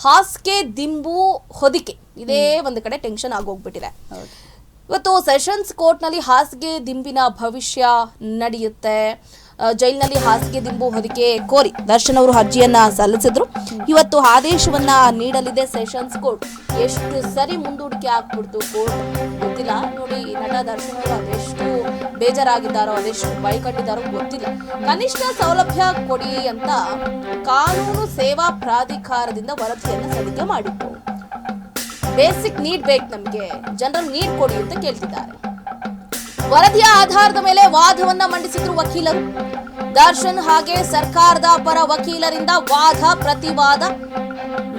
ಹಾಸಿಗೆ ದಿಂಬು ಹೊದಿಕೆ ಇದೇ ಒಂದು ಕಡೆ ಟೆನ್ಷನ್ ಆಗೋಗ್ಬಿಟ್ಟಿದೆ ಇವತ್ತು ಸೆಷನ್ಸ್ ಕೋರ್ಟ್ನಲ್ಲಿ ಹಾಸಿಗೆ ದಿಂಬಿನ ಭವಿಷ್ಯ ನಡೆಯುತ್ತೆ. ಜೈಲಿನಲ್ಲಿ ಹಾಸಿಗೆ ದಿಂಬು ಹೊದಿಕೆ ಕೋರಿ ದರ್ಶನ್ ಅವರು ಅರ್ಜಿಯನ್ನ ಸಲ್ಲಿಸಿದ್ರು. ಇವತ್ತು ಆದೇಶವನ್ನ ನೀಡಲಿದೆ ಸೆಷನ್ಸ್ ಕೋರ್ಟ್. ಎಷ್ಟು ಸರಿ ಮುಂದೂಡಿಕೆ ಆಗ್ಬಿಡ್ತು ಕೋರ್ಟ್ ಗೊತ್ತಿಲ್ಲ. ನೋಡಿ, ನಟ ದರ್ಶನ್ ಅವರು ಅದೆಷ್ಟು ಬೇಜಾರಾಗಿದ್ದಾರೋ, ಅದೆಷ್ಟು ಬೈಕಟ್ಟಿದ್ದಾರೋ ಗೊತ್ತಿಲ್ಲ. ಕನಿಷ್ಠ ಸೌಲಭ್ಯ ಕೊಡಿ ಅಂತ ಕಾನೂನು ಸೇವಾ ಪ್ರಾಧಿಕಾರದಿಂದ ವರದಿಯನ್ನ ಸಲ್ಲಿಕೆ ಮಾಡಿತ್ತು. ಬೇಸಿಕ್ ನೀಡ್ ಬೇಕು ನಮಗೆ. ಜನರಲ್ ನೀಡ್ ಕೊಡಿ ಅಂತ ಕೇಳ್ತಿದ್ದಾರೆ. ವರದಿಯ ಆಧಾರದ ಮೇಲೆ ವಾದವನ್ನ ಮಂಡಿಸಿದ್ರು ವಕೀಲರು. ದರ್ಶನ್ ಹಾಗೆ ಸರ್ಕಾರದ ಪರ ವಕೀಲರಿಂದ ವಾದ, ಪ್ರತಿವಾದ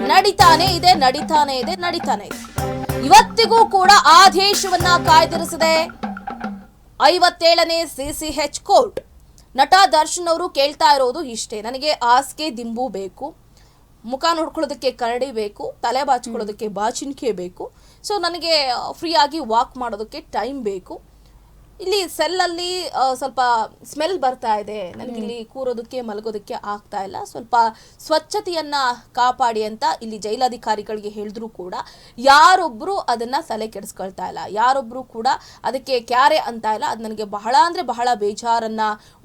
ನಡೀತಾನೆ ಇದೆ ನಡೀತಾನೆ ಇದೆ ನಡೀತಾನೆ ಇದೆ. ಇವತ್ತಿಗೂ ಕೂಡ ಆದೇಶವನ್ನ ಕಾಯ್ದಿರಿಸಿದೆ. ಐವತ್ತೇಳನೇ ಸಿಸಿಎಚ್ ಕೋರ್ಟ್. ನಟ ದರ್ಶನ್ ಅವರು ಕೇಳ್ತಾ ಇರೋದು ಇಷ್ಟೇ. ನನಗೆ ಹಾಸಿಗೆ ದಿಂಬು ಬೇಕು. ಮುಖ ನೋಡ್ಕೊಳ್ಳೋದಕ್ಕೆ ಕರಡಿ ಬೇಕು. ತಲೆ ಬಾಚ್ಕೊಳ್ಳೋದಕ್ಕೆ ಬಾಚಿನಿಕೆ ಬೇಕು. ಸೊ ನನಗೆ ಫ್ರೀ ಆಗಿ ವಾಕ್ ಮಾಡೋದಕ್ಕೆ ಟೈಮ್ ಬೇಕು. ಇಲ್ಲಿ ಸೆಲ್ಲಲ್ಲಿ ಸ್ವಲ್ಪ ಸ್ಮೆಲ್ ಬರ್ತಾ ಇದೆ. ನನಗಿಲ್ಲಿ ಕೂರೋದಕ್ಕೆ ಮಲಗೋದಕ್ಕೆ ಆಗ್ತಾ ಇಲ್ಲ. ಸ್ವಲ್ಪ ಸ್ವಚ್ಛತೆಯನ್ನ ಕಾಪಾಡಿ ಅಂತ ಇಲ್ಲಿ ಜೈಲಾಧಿಕಾರಿಗಳಿಗೆ ಹೇಳಿದ್ರು ಕೂಡ ಯಾರೊಬ್ರು ಅದನ್ನ ತಲೆ ಕೆಡಿಸ್ಕೊಳ್ತಾ ಇಲ್ಲ. ಯಾರೊಬ್ರು ಕೂಡ ಅದಕ್ಕೆ ಕ್ಯಾರೆ ಅಂತ ಇಲ್ಲ. ಅದು ನನಗೆ ಬಹಳ ಅಂದ್ರೆ ಬಹಳ ಬೇಜಾರನ್ನ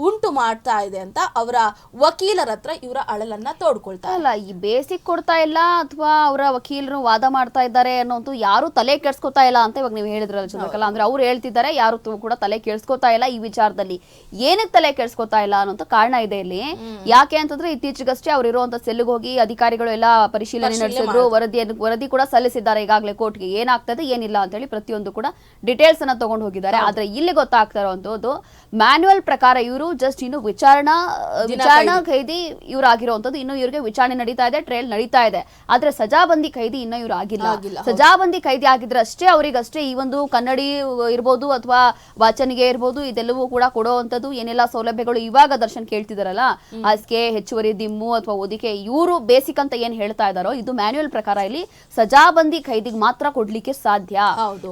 ಉಂಟು ಮಾಡ್ತಾ ಇದೆ ಅಂತ ಅವರ ವಕೀಲರ ಹತ್ರ ಇವರ ಅಳಲನ್ನ ತೋಡ್ಕೊಳ್ತಾ ಇಲ್ಲ ಈ ಬೇಸಿಕ್ ಕೊಡ್ತಾ ಇಲ್ಲ ಅಥವಾ ಅವರ ವಕೀಲರು ವಾದ ಮಾಡ್ತಾ ಇದ್ದಾರೆ ಅನ್ನೋದು ಯಾರು ತಲೆ ಕೆಡ್ಸ್ಕೊತಾ ಇಲ್ಲ ಅಂತ ಇವಾಗ ನೀವು ಹೇಳಿದ್ರಲ್ಲ ಚಂದ್ರಕಲಾ ಅಂದ್ರೆ ಅವ್ರು ಹೇಳ್ತಿದ್ದಾರೆ ಯಾರು ಕೂಡ ತಲೆ ಕೆಡ್ಸ್ಕೊತಾ ಇಲ್ಲ ಈ ವಿಚಾರದಲ್ಲಿ. ಏನಕ್ಕೆ ತಲೆ ಕೆಡ್ಸ್ಕೊತಾ ಇಲ್ಲ ಅನ್ನೋಂತ ಕಾರಣ ಇದೆ ಇಲ್ಲಿ. ಯಾಕೆ ಅಂತಂದ್ರೆ ಇತ್ತೀಚೆಗಷ್ಟೇ ಅವ್ರು ಇರುವಂತ ಸೆಲ್ಗೆ ಹೋಗಿ ಅಧಿಕಾರಿಗಳು ಎಲ್ಲ ಪರಿಶೀಲನೆ ನಡೆಸಿದ್ರು ವರದಿಯನ್ನು ವರದಿ ಕೂಡ ಸಲ್ಲಿಸಿದ್ದಾರೆ ಈಗಾಗಲೇ ಕೋರ್ಟ್ಗೆ. ಏನಾಗ್ತದೆ ಏನಿಲ್ಲ ಅಂತ ಹೇಳಿ ಪ್ರತಿಯೊಂದು ಕೂಡ ಡೀಟೇಲ್ಸ್ ಅನ್ನ ತಗೊಂಡು ಹೋಗಿದ್ದಾರೆ. ಆದ್ರೆ ಇಲ್ಲಿ ಗೊತ್ತಾಗ್ತಾ ಇರುವಂತದ್ದು ಮ್ಯಾನ್ಯುವಲ್ ಪ್ರಕಾರ ಇವರು ಜಸ್ಟ್ ಇನ್ನು ವಿಚಾರಣಾ ವಿಚಾರಣಾ ಖೈದಿ. ಇವ್ರು ಆಗಿರುವಂತದ್ದು ಇನ್ನು ಇವರಿಗೆ ವಿಚಾರಣೆ ನಡೀತಾ ಇದೆ ಟ್ರಯಲ್ ನಡೀತಾ ಇದೆ. ಆದ್ರೆ ಸಜಾಬಂದಿ ಖೈದಿ ಇನ್ನು ಇವ್ರು ಆಗಿಲ್ಲ. ಆಗಿಲ್ಲ, ಸಜಾಬಂದಿ ಖೈದಿ ಆಗಿದ್ರೆ ಅಷ್ಟೇ ಅವರಿಗಷ್ಟೇ ಈ ಒಂದು ಕನ್ನಡಿ ಇರ್ಬೋದು ಅಥವಾ ವಾಚನಿಗೆ ಇರ್ಬೋದು ಇದೆಲ್ಲವೂ ಕೂಡ ಕೊಡುವಂತದ್ದು ಏನೆಲ್ಲ ಸೌಲಭ್ಯಗಳು ಇವಾಗ ದರ್ಶನ್ ಕೇಳ್ತಿದಾರಲ್ಲ ಹಾಸಿಗೆ ಹೆಚ್ಚುವರಿ ದಿಮ್ಮು ಅಥವಾ ಓದಿಕೆ ಇವರು ಬೇಸಿಕ್ ಅಂತ ಏನ್ ಹೇಳ್ತಾ ಇದಾರೋ ಇದು ಮ್ಯಾನ್ಯುವಲ್ ಪ್ರಕಾರ ಇಲ್ಲಿ ಸಜಾಬಂದಿ ಖೈದಿಗೆ ಮಾತ್ರ ಕೊಡ್ಲಿಕ್ಕೆ ಸಾಧ್ಯ.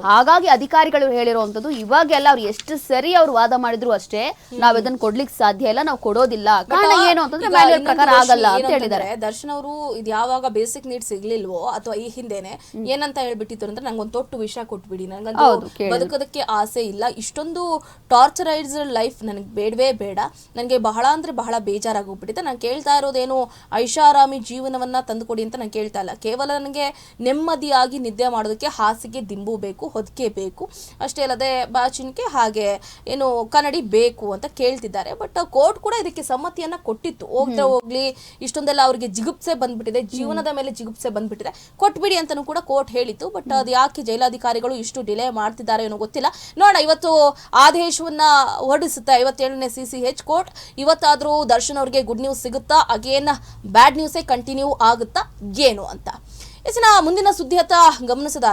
ಹಾಗಾಗಿ ಅಧಿಕಾರಿಗಳು ಹೇಳಿರುವಂತದ್ದು ಇವಾಗೆಲ್ಲ ಅವ್ರು ಎಷ್ಟು ಸರಿ ಅವ್ರು ವಾದ ಮಾಡಿದ್ರು ಅಷ್ಟೇ ನಾವ್ ಇದನ್ನ ಕೊಡ್ಲಿಕ್ಕೆ ಸಾಧ್ಯ ಇಲ್ಲ ನಾವು ಕೊಡೋದಿಲ್ಲ. ಕಾರಣ ಏನು ಅಂತಂದ್ರೆ ಮ್ಯಾನ್ಯುಯಲ್ ಪ್ರಕಾರ ಆಗಲ್ಲ ಅಂತ ಹೇಳಿದ್ದಾರೆ. ದರ್ಶನ್ ಅವರು ಇದು ಯಾವಾಗ ಬೇಸಿಕ್ ನೀಡ್ ಸಿಗ್ಲಿಲ್ವೋ ಅಥವಾ ಈ ಹಿಂದೆನೆ ಏನಂತ ಹೇಳ್ಬಿಟ್ಟಿತ್ತು ಅಂದ್ರೆ ನಂಗೊಂದು ತೊಟ್ಟು ವಿಷ ಕೊಟ್ಬಿಡಿ ನಂಗಂತ ಬದುಕೋದಕ್ಕೆ ಆಸೆ ಇಲ್ಲ ಇಷ್ಟೊಂದು ಟಾರ್ಚರೈಸ್ ಲೈಫ್ ನನಗೆ ಬೇಡವೇ ಬೇಡ. ನನಗೆ ಬಹಳ ಅಂದರೆ ಬಹಳ ಬೇಜಾರಾಗೋಗ್ಬಿಟ್ಟಿದೆ. ನಾನು ಕೇಳ್ತಾ ಇರೋದೇನು ಐಷಾರಾಮಿ ಜೀವನವನ್ನ ತಂದುಕೊಡಿ ಅಂತ ನಾನು ಕೇಳ್ತಾ ಇಲ್ಲ. ಕೇವಲ ನನಗೆ ನೆಮ್ಮದಿಯಾಗಿ ನಿದ್ದೆ ಮಾಡೋದಕ್ಕೆ ಹಾಸಿಗೆ ದಿಂಬು ಬೇಕು ಹೊದಿಕೆ ಬೇಕು. ಅಷ್ಟೇ ಅಲ್ಲದೆ ಬಾಚಿನಿಕೆ ಹಾಗೆ ಏನು ಕನ್ನಡಿ ಬೇಕು ಅಂತ ಕೇಳ್ತಿದ್ದಾರೆ. ಬಟ್ ಕೋರ್ಟ್ ಕೂಡ ಇದಕ್ಕೆ ಸಮ್ಮತಿಯನ್ನು ಕೊಟ್ಟಿತ್ತು. ಹೋಗ್ತಾ ಹೋಗ್ಲಿ ಇಷ್ಟೊಂದೆಲ್ಲ ಅವರಿಗೆ ಜಿಗುಪ್ಸೆ ಬಂದ್ಬಿಟ್ಟಿದೆ. ಜೀವನದ ಮೇಲೆ ಜಿಗುಪ್ಸೆ ಬಂದ್ಬಿಟ್ಟಿದೆ. ಕೊಟ್ಬಿಡಿ ಅಂತಲೂ ಕೂಡ ಕೋರ್ಟ್ ಹೇಳಿತ್ತು. ಬಟ್ ಅದು ಯಾಕೆ ಜೈಲಾಧಿಕಾರಿಗಳು ಇಷ್ಟು ಡಿಲೇ ಮಾಡ್ತಿದ್ದಾರೆ ಏನೋ ಗೊತ್ತಿಲ್ಲ. ನೋಡೋಣ ಇವತ್ತು ಆದೇಶವನ್ನ ಹೊರಡಿಸುತ್ತೆ ಐವತ್ತೇಳನೇ ಸಿ ಸಿ ಹೆಚ್ ಕೋರ್ಟ್ ಇವತ್ತಾದ್ರೂ ದರ್ಶನ್ ಅವ್ರಿಗೆ ಗುಡ್ ನ್ಯೂಸ್ ಸಿಗುತ್ತಾ? ಅಗೇನ್ ಬ್ಯಾಡ್ ನ್ಯೂಸೇ ಕಂಟಿನ್ಯೂ ಆಗುತ್ತಾ? ಏನು ಅಂತ? ಇಸಿನ ಮುಂದಿನ ಸುದ್ದಿಯತ್ತ ಗಮನಿಸೋದಾದ್ರೆ